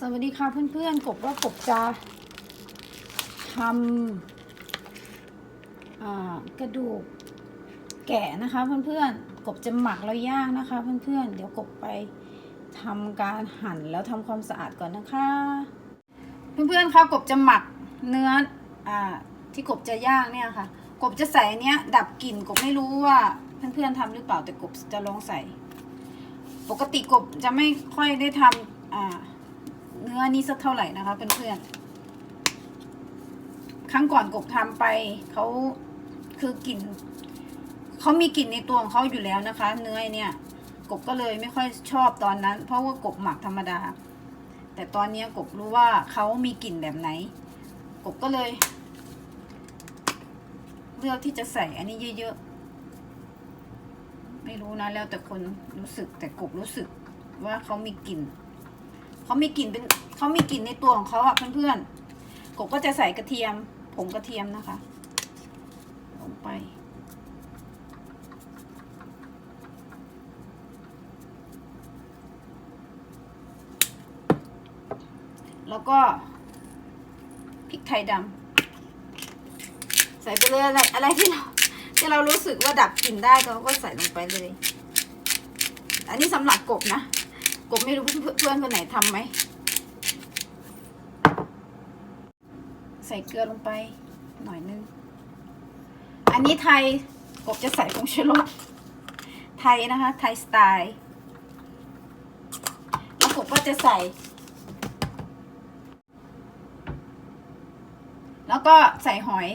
สวัสดีค่ะเพื่อนๆกบว่ากบจะทำกระดูกแกะนะคะเพื่อนๆกบจะหมักแล้วย่างนะคะเพื่อนๆเดี๋ยวกบไปทำการหั่นแล้วทำความสะอาดก่อนนะคะ เพื่อนๆคะกบจะหมักเนื้ออที่กบจะย่างเนี่ยค่ะ กบจะใส่เนี้ยดับกลิ่นกบไม่รู้ว่าเพื่อนๆทำหรือเปล่าแต่กบจะลองใส่ ปกติกบจะไม่ค่อยได้ทำอ่า เนื้อนี้สักเท่าไหร่นะคะเพื่อนๆ ครั้งก่อนกบทำไปเขาคือกลิ่นเขามีกลิ่นในตัวของเขาอยู่แล้วนะคะ เนื้อเนี่ย กบก็เลยไม่ค่อยชอบตอนนั้น เพราะว่ากบหมักธรรมดา แต่ตอนนี้กบรู้ว่าเขามีกลิ่นแบบไหน กบก็เลย เลือกที่จะใส่อันนี้เยอะๆ ไม่รู้นะแล้วแต่คนรู้สึกแต่กบรู้สึกว่าเขามีกลิ่น เขามีกลิ่นเป็นเขามีกลิ่นในตัวของเขาอะเพื่อนๆกบก็จะใส่กระเทียม ผงกระเทียมนะคะ ลงไป แล้วก็พริกไทยดำใส่ไปเลยอะไรอะไรที่เราที่เรารู้สึกว่าดับกลิ่นได้ก็ก็ใส่ลงไปเลย อันนี้สำหรับกบนะ กบไม่รู้เพื่อนเพื่อนคนไหนทำไหม ใส่เกลือลงไปหน่อยนึง อันนี้ไทยกบจะใส่ผงชูรสไทยนะคะ ไทยสไตล์แล้วกบก็จะใส่ แล้วก็ใส่หอย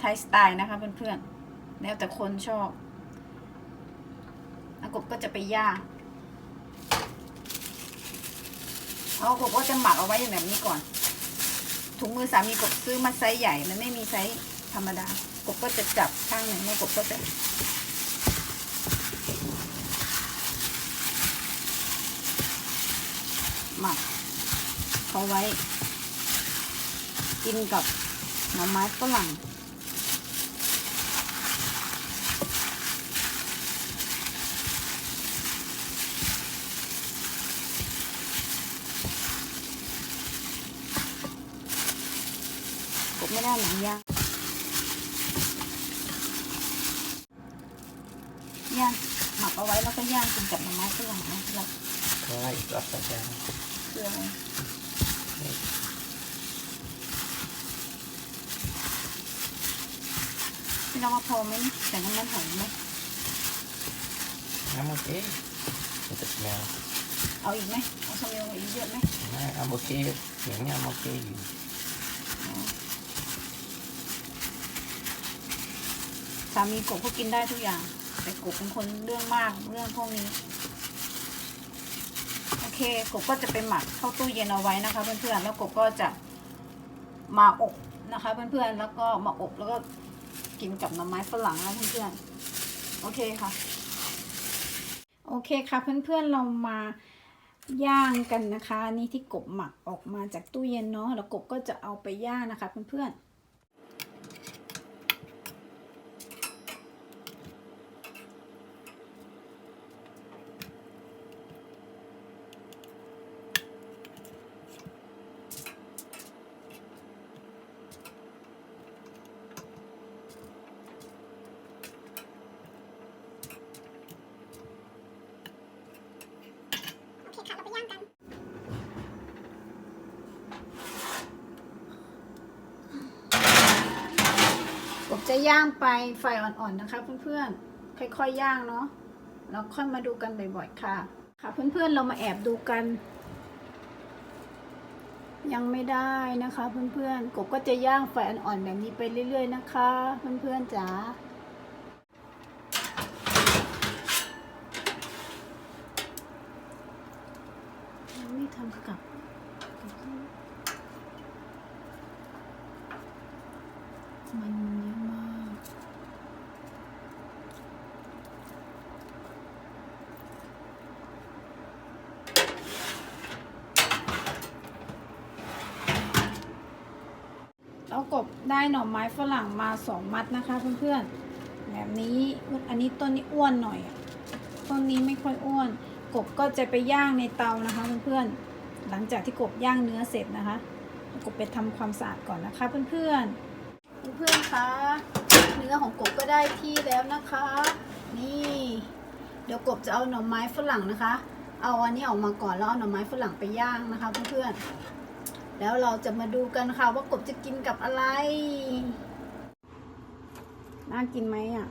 ไทยสไตล์นะคะเพื่อนๆแล้วแต่คนชอบแล้วกบก็จะไปย่าง เอากบก็จะหมักเอาไว้อย่างแบบนี้ก่อน ถุงมือสามีกบซื้อมาไซส์ใหญ่ มันไม่มีไซส์ธรรมดากบก็จะจับข้างหนึ่งแล้วกบก็จะหมักเขาไว้ กินกับหน่อไม้ฝรั่ง กบไม่ได้หนังย่างย่างหมักเอาไว้แล้วก็ย่างกินกับหน่อไม้ฝรั่งนะเราใช่รับประทานเกลือพี่น้องว่าพอไหมใส่น้ำมันหอยไหมน้ำโอเคมันจะแมวเอาอีกไหมเอาสมิลอีกเยอะไหมน้ำโอเคเสียงเน้ำโอเคอยู่ สามีกบก็กินได้ทุกอย่าง แต่กบเป็นคนเรื่องมากเรื่องพวกนี้ โอเคกบก็จะไปหมักเข้าตู้เย็นเอาไว้นะคะ เพื่อนๆแล้วกบก็จะมาอบนะคะ เพื่อนๆแล้วก็มาอบแล้วก็กินกับหน่อไม้ฝรั่งนะเพื่อนๆโอเคค่ะ โอเคค่ะเพื่อนๆเรามาย่างกันนะคะนี่ที่กบหมักออกมาจากตู้เย็นเนาะแล้วกบก็จะเอาไปย่างนะคะเพื่อนๆ โอเคค่ะ เราไปย่างกัน กบ จะย่างไปไฟอ่อนๆนะคะ เพื่อนๆ ค่อยๆย่างเนาะแล้วค่อยมาดูกันบ่อยๆค่ะ ค่ะเพื่อนๆเรามาแอบดูกัน ยังไม่ได้นะคะ เพื่อนๆกบก็จะย่างไฟอ่อนๆแบบนี้ไปเรื่อย ๆ นะคะ เพื่อนๆจ๋าไม่ทำกับกับข้าวมันเยอะมาก แล้วกบได้หน่อไม้ฝรั่งมาสองมัดนะคะเพื่อนๆแบบนี้อันนี้ต้นนี้อ้วนหน่อยต้นนี้ไม่ค่อยอ้วน กบก็จะไปย่างในเตานะคะเพื่อนๆหลังจากที่กบย่างเนื้อเสร็จนะคะกบไปทำความสะอาดก่อนนะคะเพื่อนๆเพื่อนๆคะเนื้อของกบก็ได้ที่แล้วนะคะ นี่ เดี๋ยวกบจะเอาหน่อไม้ฝรั่งนะคะ เอาอันนี้ออกมาก่อนแล้วเอาหน่อไม้ฝรั่งไปย่างนะคะเพื่อนๆ แล้วเราจะมาดูกันค่ะว่ากบจะกินกับอะไร น่ากินไหมอะ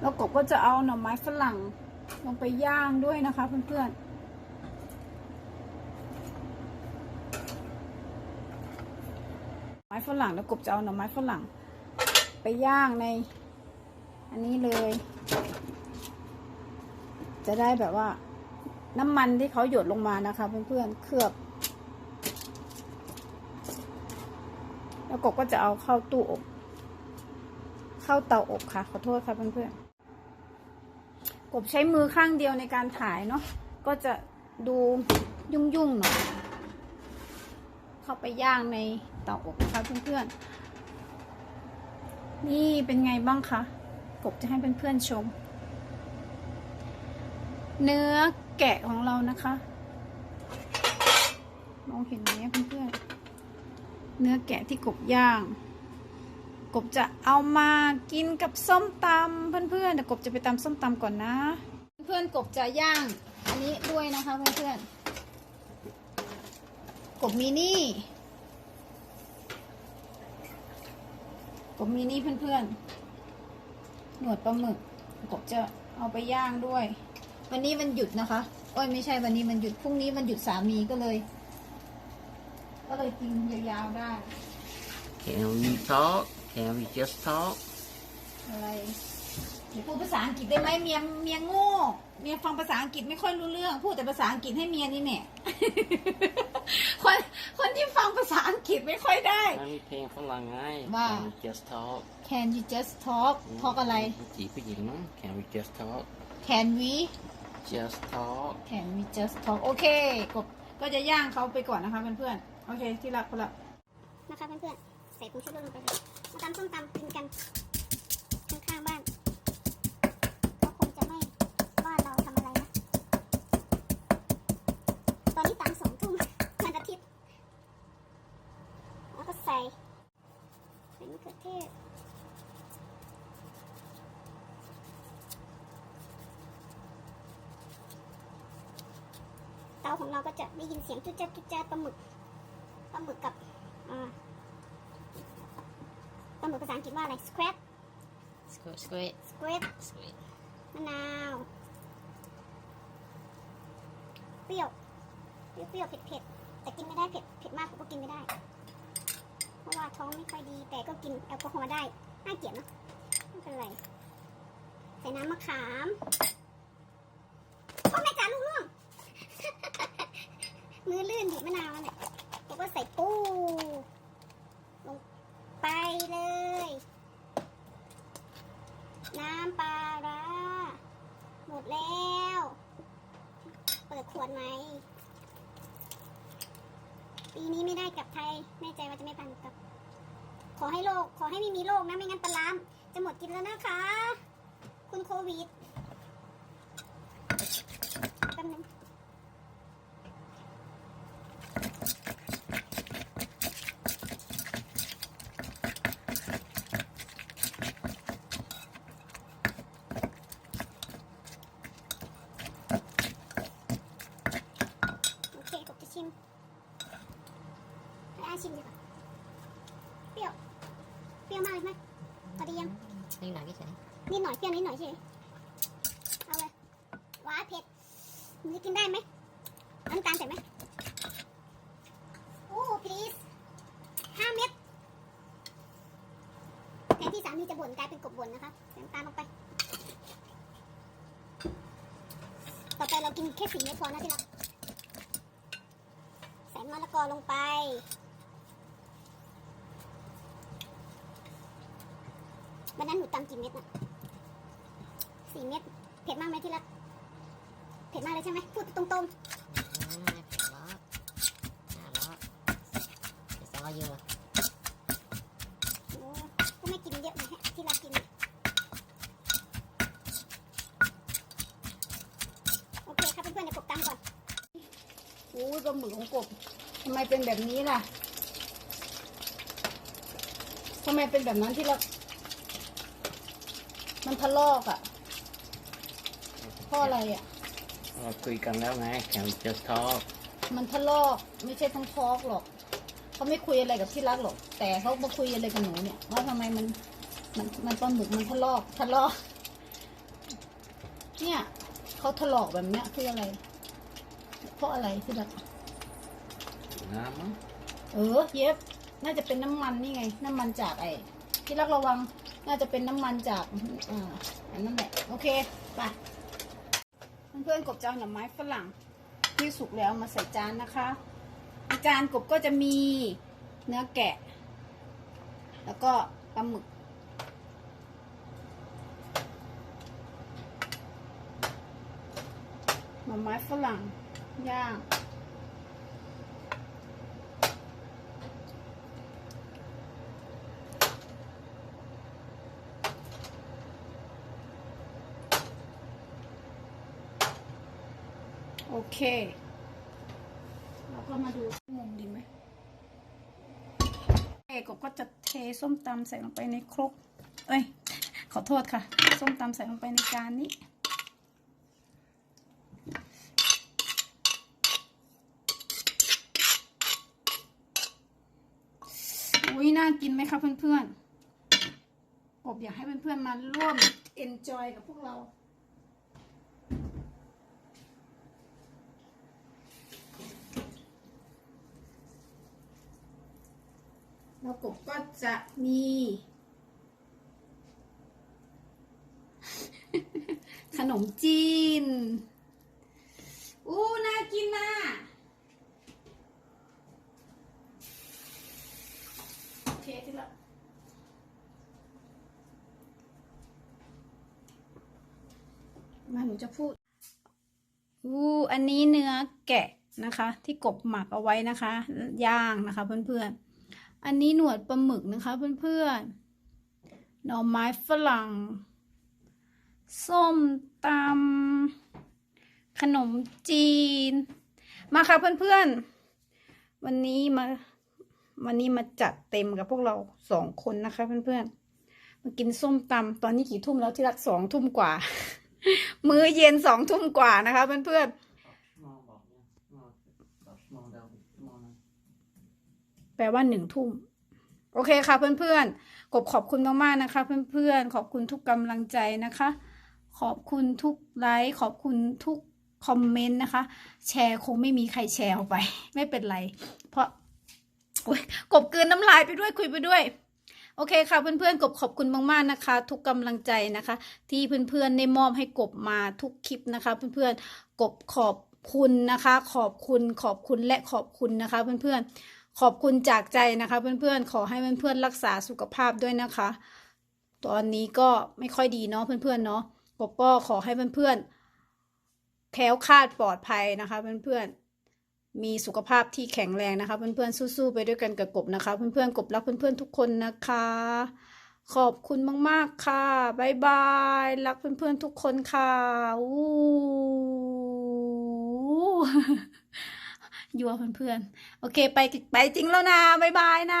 แล้วกบก็จะเอาหน่อไม้ฝรั่งลงไปย่างด้วยนะคะเพื่อนๆไม้ฝรั่งแล้วกบจะเอาหน่อไม้ฝรั่ง ไปย่างใน อันนี้เลย จะได้แบบว่า น้ำมันที่เขาหยดลงมานะคะ เพื่อนๆเคลือบ แล้วกบก็จะเอาเข้าตู้อบ เข้าเตาอบค่ะ ขอโทษค่ะเพื่อนๆกบใช้มือข้างเดียวในการถ่ายเนาะก็จะดูยุ่งๆหน่อยเข้าไปย่างในเตาอบนะคะเพื่อนๆ นี่เป็นไงบ้างคะ กบจะให้เพื่อนๆชม เนื้อแกะของเรานะคะ มองเห็นไหมเพื่อนๆ เนื้อแกะที่กบย่าง กบจะเอามากินกับส้มตำเพื่อนๆแต่กบจะไปตำส้มตำก่อนนะ เพื่อนๆกบจะย่าง อันนี้ด้วยนะคะเพื่อนๆ กบมีนี่ กบมีนี่เพื่อนๆ หนวดปลาหมึกกบจะเอาไปย่างด้วย วันนี้วันหยุดนะคะโอ้ยไม่ใช่วันนี้มันหยุดพรุ่งนี้วันหยุดสามีก็เลย ก็เลยกินยาวๆได้ Can we talk Can we just talk อะไร เดี๋ยวพูดภาษาอังกฤษได้ไหมเมียเมียโง่เมียฟังภาษาอังกฤษไม่ค่อยรู้เรื่อง พูดแต่ภาษาอังกฤษให้เมียนี่แน่คนคนที่ฟังภาษาอังกฤษไม่ค่อยได้ มันมีเพลงฝรั่งไง ว่า Can we just talk Can you just talk talk อะไร จีบผู้หญิงมั้ง Can we just talk Can we just talk Can we just talk โอเคกบก็จะย่างเขาไปก่อนนะคะเพื่อนๆโอเค ที่รักคนละนะคะเพื่อนๆใส่ผงชูรสลงไปเลยมาตำส้มตำกินกันข้างๆบ้านก็คงจะไม่ว่าเราทำอะไรนะ ตอนนี้ตำสองทุ่มวันอาทิตย์ แล้วก็ใส่ใส่มะเขือเทศ เตาของเราก็จะได้ยินเสียงจุ๊จ๊ดจุ๊จ๊ดปลาหมึกปลาหมึกกับอ่าปลาหมึกภาษาอังกฤษว่าอะไร scrap Squid, squid, scrap squid. มะนาวเปรี้ยวเปรี้ยวเปรี้ยวเผ็ดเผ็ดแต่กินไม่ได้เผ็ดเผ็ดมากผมก็กินไม่ได้ เพราะว่าท้องไม่ค่อยดีแต่ก็กินแอลกอฮอล์ได้น่าเกลียดเนอะไม่เป็นไรใส่น้ำมะขามพ่อแม่จ๋าลูกล่วง มือ ลื่นบีบมะนาวเนี่ยแล้วก็ใส่ปูลงไปเลย น้ำปลาร้าหมดแล้ว เปิดขวดไหมปีนี้ไม่ได้กลับไทยแน่ใจว่าจะไม่พันกลับ ขอให้โลกขอให้ไม่มีโรคนะไม่งั้นปลาร้ามจะหมดกินแล้วนะคะ คุณโควิดแป๊บนึง โอเคผมจะชิมให้ อาชิมดีกว่าเปรี้ยว เปรี้ยวมากเลยไหมพอดียังนี่หน่อยพี่เฉยนิดหน่อยเปรี้ยวนิดหน่อยเฉยเอาเลยหวานเผ็ดมือกินได้ไหมเอาน้ำตาลใส่ไหมโอ้ please ห้าเม็ดแทนที่สามีจะบ่นกลายเป็นกบบ่นนะคะใส่น้ำตาลลงไป ต่อไปเรากินแค่สี่เม็ดพอนะที่รักใส่มะละกอลงไป วันนั้นหนูตำกี่เม็ดน่ะสี่เม็ดเผ็ดมากไหมที่รักเผ็ดมากเลยใช่ไหมพูดตรงอืมไม่เผ็ดหรอเยวซอเยอะก็ไม่กินเยอะไงฮะที่เรากินอะโอเคครับเพื่อนๆเดี๋ยวกบตำก่อนโอ้ยปลาหมึกของกบทำไมเป็นแบบนี้ล่ะทำไมเป็นแบบนั้นที่เรา มันทะลอกอะ่ะเพราะอะไรอะ่ะเราคุยกันแล้วไง Can we just talk มันทะลอกไม่ใช่ทั้งทอกหรอกเขาไม่คุยอะไรกับที่รักหรอก แต่เขามาคุยอะไรกับหนูเนี่ยว่าทำไมมันมันมันปลาหมึกมันทะลอกทะลอก เนี่ยเขาถลอกแบบเนี้ยคืออะไร เพราะอะไรที่รักน้ำมั้งเออเย็บน่าจะเป็นน้ำมันนี่ไง น้ำมันจากไอ้ที่รักระวัง น่าจะเป็นน้ำมันจากอ่าอันนั้นแหละโอเคไปเพื่อนๆกบจะเอาหน่อไม้ฝรั่งที่สุกแล้วมาใส่จานนะคะในจานกบก็จะมีเนื้อแกะ แล้วก็ปลาหมึกหน่อไม้ฝรั่งย่าง โอเค เราก็มาดูมุมดีไหมเอกก็จะเทส้มตำใส่ลงไปในครก เอ้ย ขอโทษค่ะ ส้มตำใส่ลงไปในจานนี้อุ้ยน่ากินไหมคะเพื่อนๆกบอยากให้เพื่อนๆมาร่วม enjoy กับพวกเรา กบก็จะมี ขนมจีน อู้น่ากินน่ะโอเคที่ละมาหนูจะพูด อู้อันนี้เนื้อแกะนะคะ ที่กบหมักเอาไว้นะคะ ย่างนะคะเพื่อนๆ อันนี้หนวดปลาหมึกนะคะเพื่อนๆ หน่อไม้ฝรั่ง ส้มตำขนมจีน มาค่ะเพื่อนๆ วันนี้มาวันนี้มาจัดเต็มกับพวกเราสองคนนะคะเพื่อนๆ มากินส้มตำตอนนี้กี่ทุ่มแล้วที่รักสองทุ่มกว่า มื้อเย็นสองทุ่มกว่านะคะเพื่อนๆ มองบอกเนี่ยมองบอกมองเดาดิมองนะ แปลว่าหนึ่งทุ่ม โอเคค่ะเพื่อนๆ กบขอบคุณมากๆนะคะ เพื่อนๆ ขอบคุณทุกกำลังใจนะคะ ขอบคุณทุกไลค์ ขอบคุณทุกคอมเมนต์นะคะ แชร์คงไม่มีใครแชร์ออกไป ไม่เป็นไร เพราะกบเกลืนน้ำลายไปด้วยคุยไปด้วย โอเคค่ะเพื่อนๆ กบขอบคุณมากๆนะคะ ทุกกำลังใจนะคะ ที่เพื่อนๆได้มอบให้กบมาทุกคลิปนะคะ เพื่อนๆ กบขอบคุณนะคะ ขอบคุณขอบคุณและขอบคุณนะคะ เพื่อนๆ ขอบคุณจากใจนะคะเพื่อนๆ ขอให้เพื่อนๆรักษาสุขภาพด้วยนะคะ ตอนนี้ก็ไม่ค่อยดีเนาะเพื่อนๆเนาะกบก็ขอให้เพื่อนๆแคล้วคลาดปลอดภัยนะคะเพื่อนๆ มีสุขภาพที่แข็งแรงนะคะ เพื่อนๆสู้ๆไปด้วยกันกับกบนะคะ เพื่อนๆกบรักเพื่อนๆทุกคนนะคะ ขอบคุณมากๆค่ะบ๊ายบายรักเพื่อนๆทุกคนค่ะอู้ ยัวเพื่อนๆ โอเคไปไปจริงแล้วนะ บ๊ายบายนะ